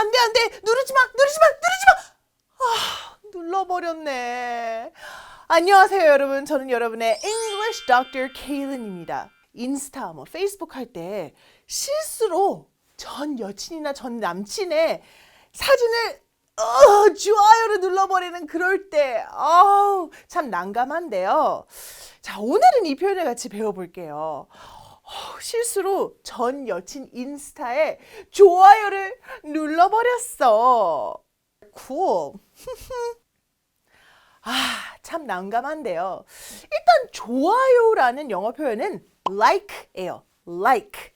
안 돼, 안 돼. 누르지 마, 누르지 마, 누르지 마. 아, 눌러버렸네. 안녕하세요, 여러분. 저는 여러분의 English Dr. Kaylin입니다. 인스타, 뭐, 페이스북 할 때 실수로 전 여친이나 전 남친의 사진을 어, 좋아요를 눌러버리는 그럴 때, 아우, 참 난감한데요. 자, 오늘은 이 표현을 같이 배워볼게요. 어, 실수로 전 여친 인스타에 좋아요를 눌러버렸어. cool. 아, 참 난감한데요. 일단 좋아요라는 영어 표현은 like예요. like.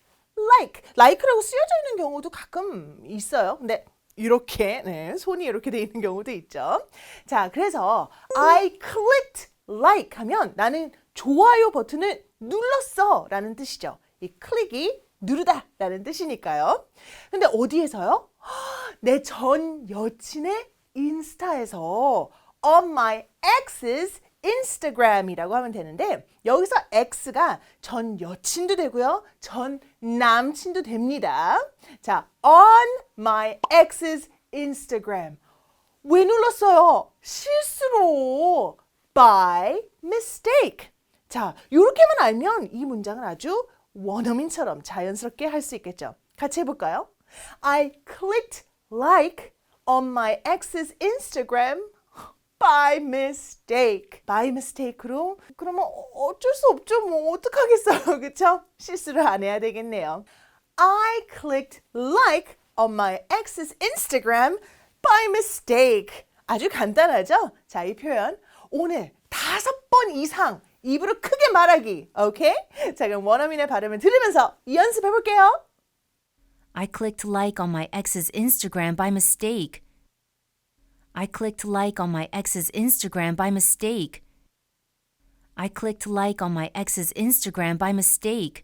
like. like라고 쓰여져 있는 경우도 가끔 있어요. 근데 이렇게 네, 손이 이렇게 돼 있는 경우도 있죠. 자, 그래서 I clicked like 하면 나는 좋아요 버튼을 눌렀어 라는 뜻이죠. 이 클릭이 누르다라는 뜻이니까요. 근데 어디에서요? 내 전 여친의 인스타에서 on my ex's Instagram이라고 하면 되는데 여기서 X가 전 여친도 되고요. 전 남친도 됩니다. 자, on my ex's Instagram. 왜 눌렀어요? 실수로 by mistake. 자, 이렇게만 알면 이 문장은 아주 원어민처럼 자연스럽게 할 수 있겠죠. 같이 해볼까요? I clicked like on my ex's Instagram by mistake. by mistake로 그러면 어쩔 수 없죠. 뭐 어떡하겠어요. 그쵸? 실수를 안 해야 되겠네요. I clicked like on my ex's Instagram by mistake. 아주 간단하죠? 자, 이 표현 오늘 다섯 번 이상 입으로 크게 말하기. 오케이? 자, 그럼 원어민의 발음을 들으면서 연습해 볼게요. I clicked like on my ex's Instagram by mistake. I clicked like on my ex's Instagram by mistake. I clicked like on my ex's Instagram by mistake.